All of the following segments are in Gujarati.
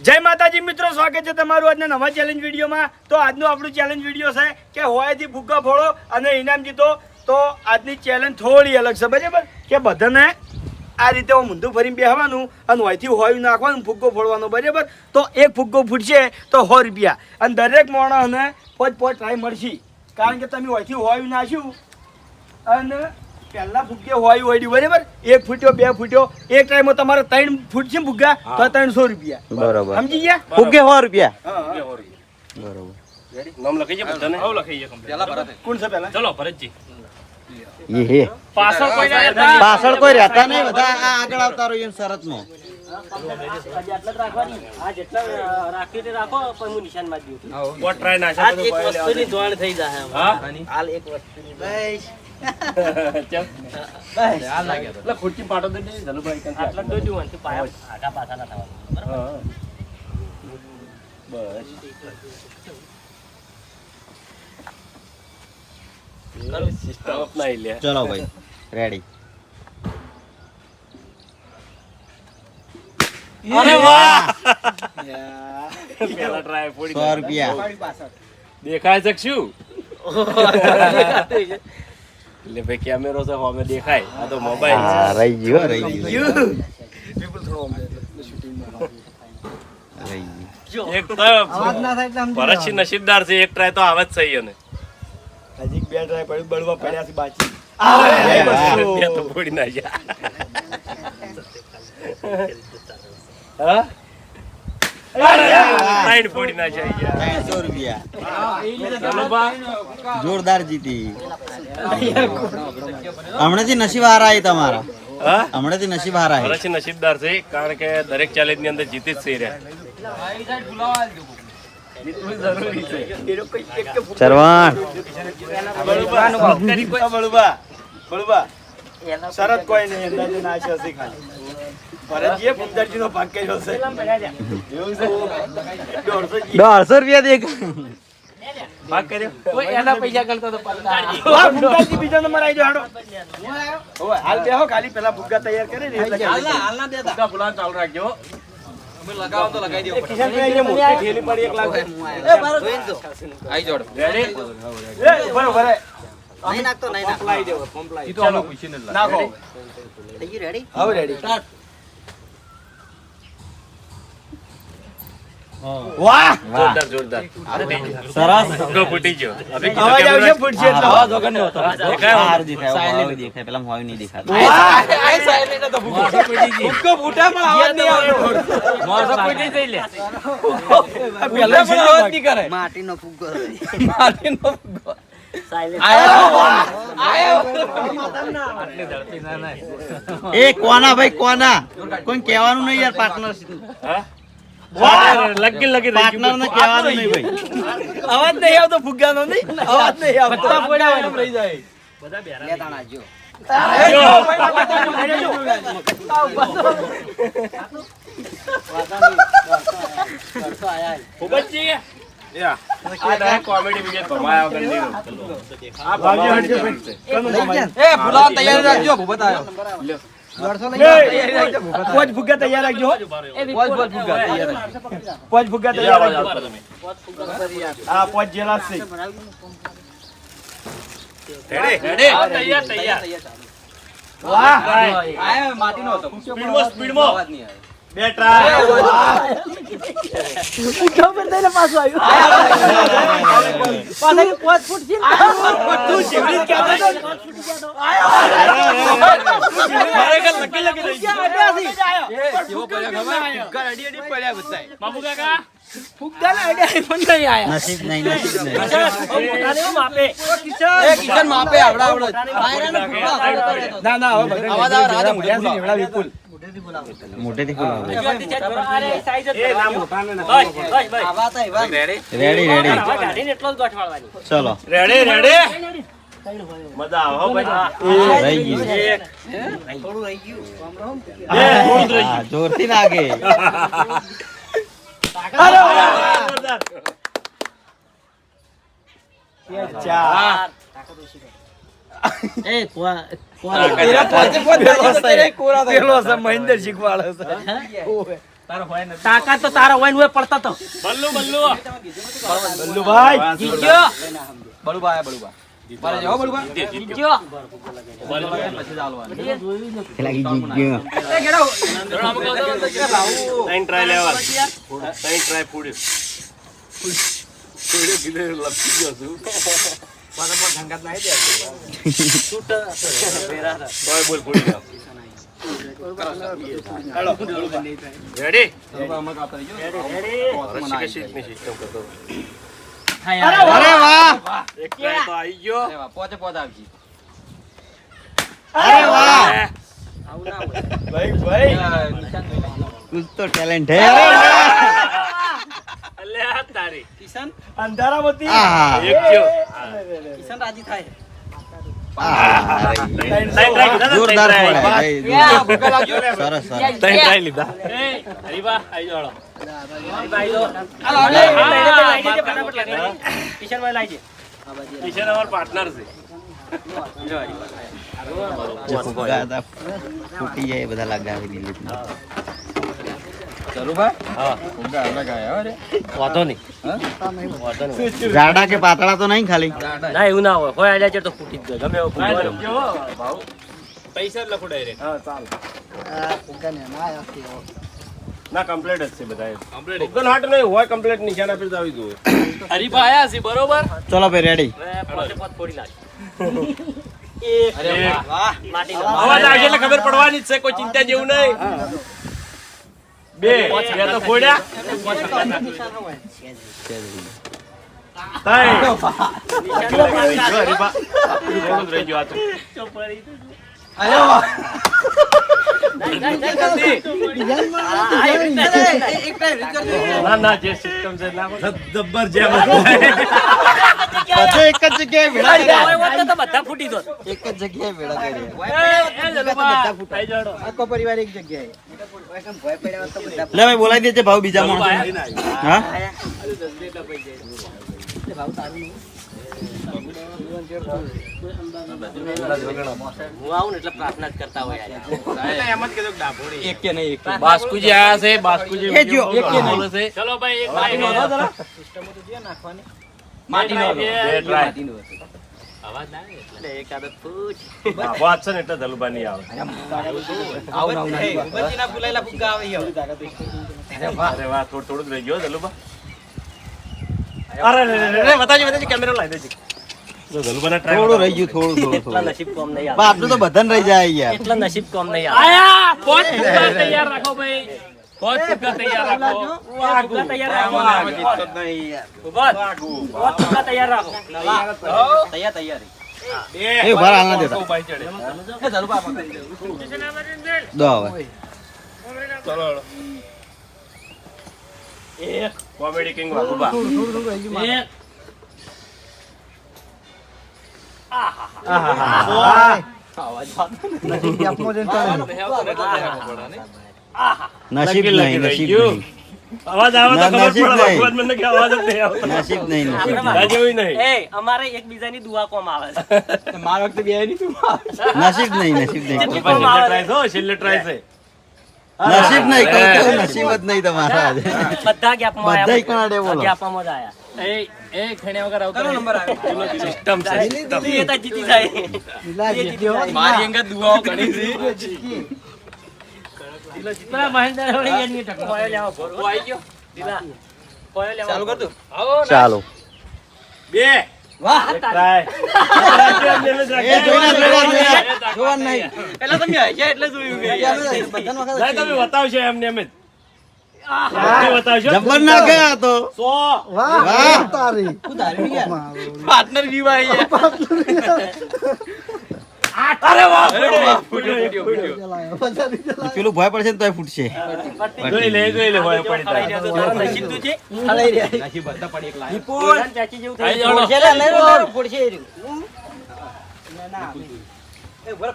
જય માતાજી મિત્રો, સ્વાગત છે તમારું આજના નવા ચેલેન્જ વિડીયોમાં. તો આજનું આપણું ચેલેન્જ વીડિયો છે કે હોયથી ફુગ્ગા ફોડો અને ઇનામ જીતો. તો આજની ચેલેન્જ થોડી અલગ છે, બરાબર? કે બધાને આ રીતે હું મૂંધું ફરીને બેહવાનું અને હોયથી હોય નાખવાનું ફુગ્ગો ફોડવાનો, બરાબર? તો એક ફુગ્ગો ફૂટશે તો સો રૂપિયા. અને દરેક માણસને પોચ પોચ ટ્રાય મળશે. કારણ કે તમે હોયથી હોય નાખ્યું અને પહેલા ભૂગ્યા હોય વળ્યું બરાબર? એક ફૂટ્યો બે ફૂટ્યો. એક ટાઈમમાં તમારે ત્રણ ફૂટ ને ભૂગ્યા તો ત્રણસો રૂપિયા. બરાબર. સમજી ગયા? ફુગ્ગે સો રૂપિયા? બરાબર. નામ લખી છે બધાને? આવું લખાઈ જાય complete. કોણ છે પહેલા? ચલો ભરતજી. એ પાછળ કોઈ રહેતા. પાછળ કોઈ રહેતા નહીં બધા આ આગળ આવતા રહ્યો એમ શરતમાં. કોટ ટ્રાય નાખ્યા તો હા? ચમ. એટલે ખુરચી પાટો દે ને, ધનુભાઈ કંઈક હા. બસ એ સિસ્ટમ અપનાવી લે ચલો ભાઈ રેડી અરે વાહ પેલા ટ્રાય ફોડી સો રૂપિયા દેખાય છે શું એટલે ભાઈ કેમેરો છે અમે દેખાય. આ તો મોબાઈલ હા રહી ગયો રહી ગયો. રહી ગયો. એક તો ભરતસિંહ નસીબદાર છે એક ટ્રાય તો આવે જ સહી અને હજી બે ટ્રાય પડી બળવા પડ્યા છે બાકી બે તો ફોડી નાખ્યા હા? ફોડી. ત્રણસો રૂપિયા જોરદાર જીતી. હમણાંથી નસીબ હારા તમારા. હા? હમણાંથી નસીબ હારા હમણાંથી નસીબદાર છે કારણ કે દરેક ચેલેન્જની અંદર જીતી જ છે રહ્યા. ચરવાણ. શરત કોઈ નહીં અંદાજે ના છે ખાલી. ભરતજીએ ફુંદરજીનો ભાગ કર્યો છે. દોઢસો રૂપિયા દે. ભાગ કર્યો? વાહ, ફુગ્ગાજી બીજો નંબર આવી જાઓ, હાલ બેહો ખાલી પેલા ફુગ્ગા તૈયાર કરી ને ફુલાણ ચાલુ રાખજો. એ કિશનભાઈ અહીંયા મોટી ઠેલી પડી એક લાખ. રેડી એ ઊભા રહો, ઊભા રહો. નાખો. હવે રેડી વાહ! જોરદાર જોરદાર. સરસ. ફુગ્ગો ફૂટી ગયો. હવે અવાજ આવશે ફૂટશે એટલે. આવાજ દેખાય. સારું દેખાય હવે દેખાય. પેલા હોય નહીં દેખાતું. પહેલા છે માટીનો ફુગ્ગો એ કોના ભાઈ કોના? કોઈ કહેવાનું નહીં યાર પાર્ટનર હા? લગી લગી રહી પાર્ટનર ને કહેવાનું નહીં ભાઈ. અવાજ નહીં આવતો ફુગ્ગાનો નહીં? અવાજ નહીં આવતો. બે દાણા જો ફુગતજી યા. આ દરેક કોમેડી વિડિયો કમાયા વગર નહીં આ પોચ ફુગ્ગા તૈયાર રાખજો. પોચ ફુગ્ગા તૈયાર રાખજો. હા પોચ જેલા જ છે. તૈયાર તૈયાર. વાહ. શિવરી જ કહેતો હતો. ને? ખરેખર લગી લગી રહી ગયું. બાબુ કાકા પાંચ ફૂટ નહીં. નસીબ નહીં નસીબ નહીં ના ના હવે બધા મોઢાથી નીવડા વિપુલ. મોટેથી બોલાવો. રેડી રેડી ચલો. રેડી રેડી મજા આવે ભાઈ. રહી ગયું. એક થોડું રહી ગયું. જોરથી લાગે. ચાર. એ પેલો છે મહેન્દ્ર શીખવાડે છે. તાકાત તો તારા હોય હોય પડતા તો. બલ્લુ બલ્લુ. જાઓ બળુબા જીત્યો. પેલા કી જીત ગયો અરે વાહ એકલા તો આવી ગયો પોતે પોતે આવજી અરે વાહ ભાઈ ભાઈ તું તો ટેલેન્ટ હે. અરે વાહ અલ્યા તારી. કિશન અંધારામતી એક ગયો રાજી થાય. જોરદાર. સરસ સરસ. ટ્રાય લીધા. કિશન અમાર પાર્ટનર છે. ફૂટી જાય બધા લગાવી દીધી જાડા કે પાતળા તો નહીં ખાલી? ના એવું ના હોય. હોય આડ્યા તો ફૂટી જ ગમે પૈસા લખો ડાયરેક્ટ હા ચાલ. ના કમ્પ્લીટ જ છે બધા કમ્પ્લીટ ઉગન હાટ નહીં હોય કમ્પ્લીટ નિશાન આપી તો આવી ગયું હરીફા આયા છે બરોબર? ચલો ભાઈ રેડી ફોડી નાખ. અવાજ આવશે એટલે ખબર પડવાની જ છે કોઈ ચિંતા જેવું નહીં. બે બે તો ફોડ્યા. ના ના જે સિસ્ટમ છે ના જબ્બર જેમ બધે એક જ જગ્યાએ ભેળા કર્યા. હોય હોત ને તો બધા ફૂટી દોત એક જ જગ્યાએ ભેળા કર્યા. આખો પરિવાર એક જગ્યાએ લે ભાઈ બોલાવી દેજે ભાવ બીજા માણસો હા હું આવું પ્રાર્થના કરતા હોય યાર. એક કે નહીં એક બાસ્કુજી આયા છે બાસ્કુજી એ જો. એક કે નહીં ચલો ભાઈ એક બાઈ નો માટીનો માટીનો અવાજ ના આવે એટલે. એક ફૂટ વાત છે ને એટલે ધલુબા નહીં આવે. આવું આવું નહીં બચીના ફૂલાયેલા ફુગ્ગા આવે અરે વાહ. અરે વાહ થોડું થોડું રહી ગયો ધલુબા અરે રે રે રે બતાજી બતાજી કેમેરો લાવી દેજી. જો ધલુબાના try થોડું રહી ગયું થોડું થોડું એટલા નસીબ કોમ નહીં તો બધાને રહી જાય યાર. એટલા નસીબ કોમ નહીં આયા તૈયાર રાખો ભાઈ. પોત ફૂગા તૈયાર રાખો. ફૂગા તૈયાર રાખો. પોત ફૂગા તૈયાર રાખો. તૈયાર તૈયારી એ ઊભા હાલ ના દેતા. એ ધલુભા પકડી. દો હવે. ચલો એક. Comedy king Vaghuba. એક. નસીબ લગી નહીં લગી નસીબ ગયું. નહીં અવાજ આવે તો ખબર નસીબ પડે નહીં. ભગવાન મને કે અવાજ જ નહીં આવતો નસીબ નહીં નસીબ નહીં. નહીં. એ અમારે એકબીજાની દુઆ કોમ આવે છે. મારા વખતે બે નહીં તું નસીબ નહીં નસીબ નહીં. try છે હો, છેલ્લે try છે. નસીબ નહીં કહું નસીબ જ નહીં તમારા બધા ગેપમાં બધાય આયા કણાડે બોલો? ગેપમાં જ આયા કયો નંબર આવે. સિસ્ટમ છે. એ જીતી જાય. મારી અંગત દુઆઓ ઘણી છે. પેલા મહેન્દ્ર વળી એની ટક કોયો લેવા? ભોરવો? આવી ગયો. દીલા કોયો લેવા? ચાલુ કર તું. ચાલો. બે. વાહ try. એ જોઈને જોઈને જોવાનું નહીં. એટલે તમે એટલે જોયું કે. નહીં, તમે બતાવશો એમને એમ જ. બધું પાર્ટનર આવી અરે વાહ! ફૂટ્યો ફૂટ્યો ફૂટ્યો પેલું ભય પડશે ને તોય ફૂટશે. જોઈ લે જોઈ લે હોય પડી પડાઈ જાય. જાય તો નસીબ છે? બધા પડી એક લાઈન વિપુલ ચાચી જેવું થઈ આઈ ગયું.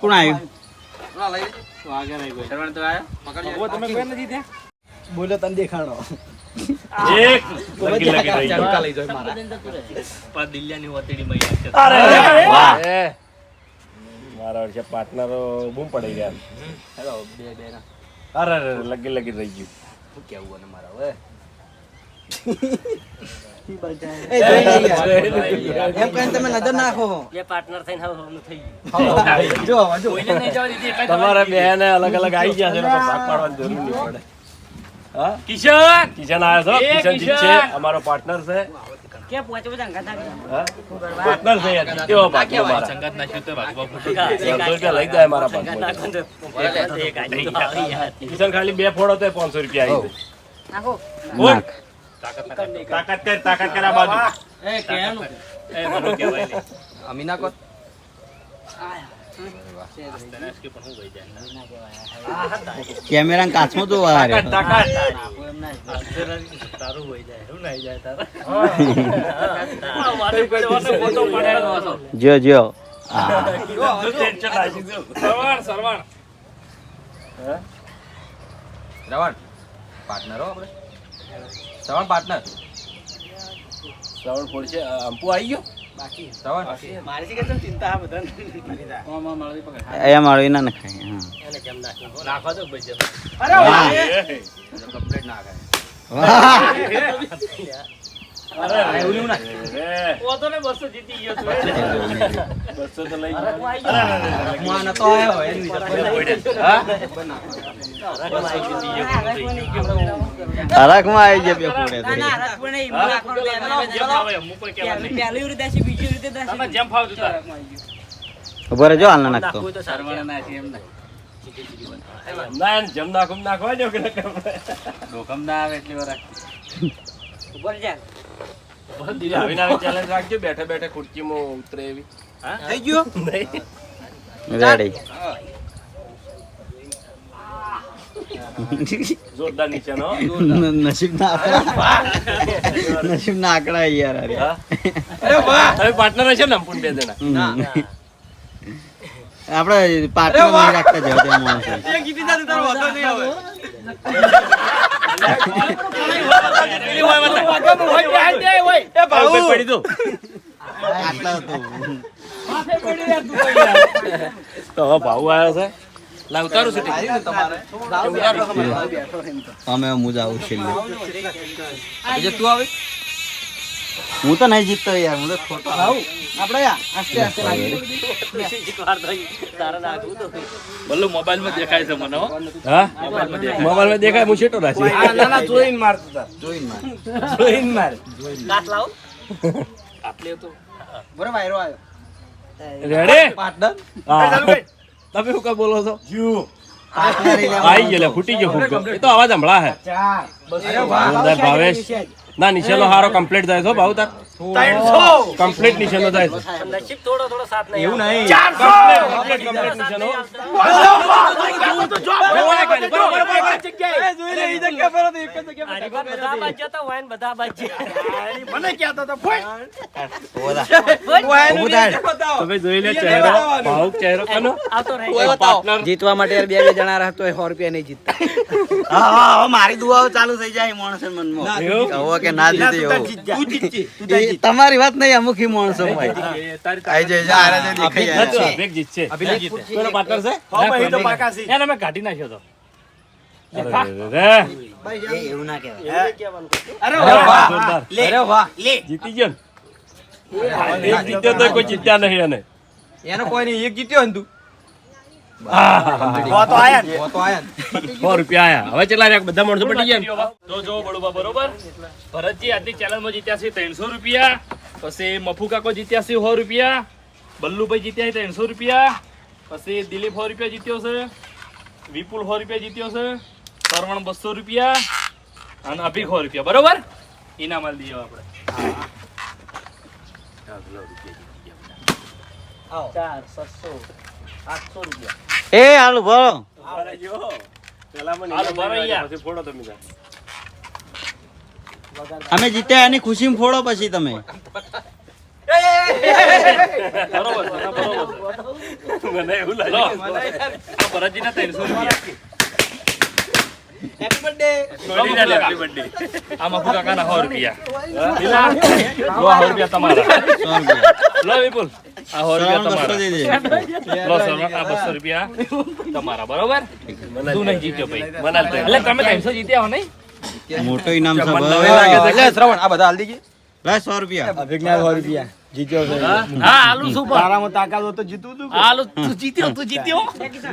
કોણ આવ્યું? શરવણ તો આયો પકડજો. તમે કોઈ નથી ત્યાં? એક લગી લગી રહી. ચાલુ લઈ જોય મારા. પણ દિલ્યાની વતડી મૈયા અરે વાહ. મારા વર્ષે પાર્ટનરો બૂમ પડી ગયા. અરે અરે અરે, લગી લગી રહી ગયું. શું કેવું અને મારા હવે? એમ કહીને તમે નજર નાખો. પાર્ટનર થઈને થઈ ગયું. જો જો. કોઈને નહીં જવા દીધી એટલે તમારા બે અલગ અલગ આવી ગયા છે ભાગ પાડવાની જરૂર નહીં પડે. હા? કિશન! કિશન આવ્યો છો? કિશન છે અમારો પાર્ટનર છે. કે પહોંચે બધા અંગત કિશન ખાલી બે ફોડો તો પાંચસો રૂપિયા આવી તાકાત કર તાકાત કર આ બાજુ. એ કેનું એ કેમેરા કાચમાં તો વાર જો જો. પાર્ટનર હો આપણે. શ્રવણ પાર્ટનર શ્રાવણ છે અંપુ આવી ગયો? શ્રવણ મારી કે ચિંતા આ બધા એ મારો ના નખાય હા. એને નાખવા દો ભાઈ અરે વાહ. કમ્પ્લીટ ના કરે. અરે, ને જીતી ગયો તું તો લઈ ગયો. નતો આવ્યો હા? આવી જીતી ગયો ગયું? હરકમાં આવી જાય બે ફોડે તો. જેમ ફાવે એમ, હું કોઈ કહેવા નહીં. તમે જેમ ફાવતું તાર. ઊભો રહેજો હાલ ના નાખતો નાખવું તો સારું કહેવાય. ના એને જમ નાખું નાખવા દો કે. આવી ને આવી challenge રાખજો બેઠે બેઠે ખુરચીમાં ઉતરે એવી થઈ ગયો નહીં રેડી જોરદાર નીચેનો નસીબ ના આંકડા. નસીબ ના આંકડા યાર અરે. હા? તમે પાર્ટનર હશે ને અંપુન બે જણા. આપણે પાર્ટનર નહીં રાખતા જાવ ત્યાં માણસો. તો. ભાવ આવ્યો છે. લા ઉતારું છે અમે હું જ આવું છેલ્લે બીજે તું આવે? હું તો નહીં જીતતો યાર હું તો ખોટો આવું. આપણે આસ્તે આસ્તે બલ્લુ મોબાઈલમાં દેખાય છે મને હા. મોબાઈલમાં દેખાય. હું છેટો રાખી. ના ના જોઈને મારતો તાર જોઈને માર. જોઈને માર. કાચ લાવો. બરાબર આયરો આવ્યો. રેડી પાર્ટનર હા. તમે શું કઈ બોલો છો? લેવા આવી ગયો ફૂટી ગયો ફૂટકો એ તો અવાજ હમણાં હે ભાવેશ. ના નિશાનો હારો કમ્પ્લીટ થાય છે ભાવ તાર. કમ્પ્લીટ નિશાનો થાય છે. નસીબ થોડો થોડો સાથ નહીં એવું નહીં. કમ્પ્લીટ કમ્પ્લીટ જીતવા માટે બે બે જણા રહેતો સો રૂપિયા નહીં જીતતા. હા હા મારી દુઆઓ ચાલુ થઈ જાય માણસ મનમાં. કે ના જીતી એવું. તમારી વાત નહીં અમુક માણસો ભાઈ આઈ જાય જા, આરે જાય, દેખાઈ જાય. નથી, અભિક જીતશે કોનો પાર્ટનર છે? હા, ભાઈ, તો પાકા એને મેં કાઢી નાખ્યો તો. અરે રે. અરે અરે. વાહ. વાહ, જોરદાર. અરે વાહ. જીતી ગયો જીત્યો તો કોઈ જીત્યા નહીં એને. એનો કોઈ નહીં એક જીત્યો ને પછી મફુ કાકો જીત્યા છે સો રૂપિયા. બલ્લુભાઈ જીત્યા છે ત્રણસો રૂપિયા. પછી દિલીપ સો રૂપિયા જીત્યો છે. વિપુલ સો રૂપિયા જીત્યો છે. સરવણ બસો રૂપિયા. અને અભિક સો રૂપિયા. બરોબર? ઇનામ આલી દઈએ આપણે. ચાર રૂપિયા એ હાલો તાર. અમે જીત્યા એની ખુશીમાં ફોડો પછી તમે. મને એવું લાગે. તો ભરતજીના ત્રણસો રૂપિયા. Happy birthday. છોડી દે લે, happy birthday. આ મફુ કાકાના સો રૂપિયા પેલા લો સો રૂપિયા તમારા સો રૂપિયા. લો વિપુલ આ સો રૂપિયા તમારા લો સરવણ આ બસો રૂપિયા તમારા બરોબર તું નહીં જીત્યો ભાઈ મનાલ તો. એટલે તમે ત્રણસો જીત્યા હો નહીં મોટો ઇનામ છે મને ભાઈ. નવાઈ લાગે છે. લે, શ્રવણ આ બધા હાલ દીજે લે સો રૂપિયા અભિજ્ઞાન સો રૂપિયા જીત્યો છે. હા? આલુ શું તારામાં તાકાત હોય તો તું આલુ તું જીત્યો તું જીત્યો.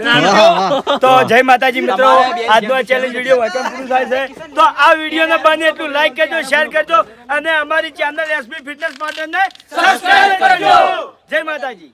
હા, હા. તો જય માતાજી મિત્રો. આજનો ચેલેન્જ વીડિયો વચન પૂરું થાય છે. તો આ વિડીયોને બને એટલું લાઈક કરજો શેર કરજો અને અમારી ચેનલ એસબી ફિટનેસ માટે સબસ્ક્રાઇબ કરજો. જય માતાજી.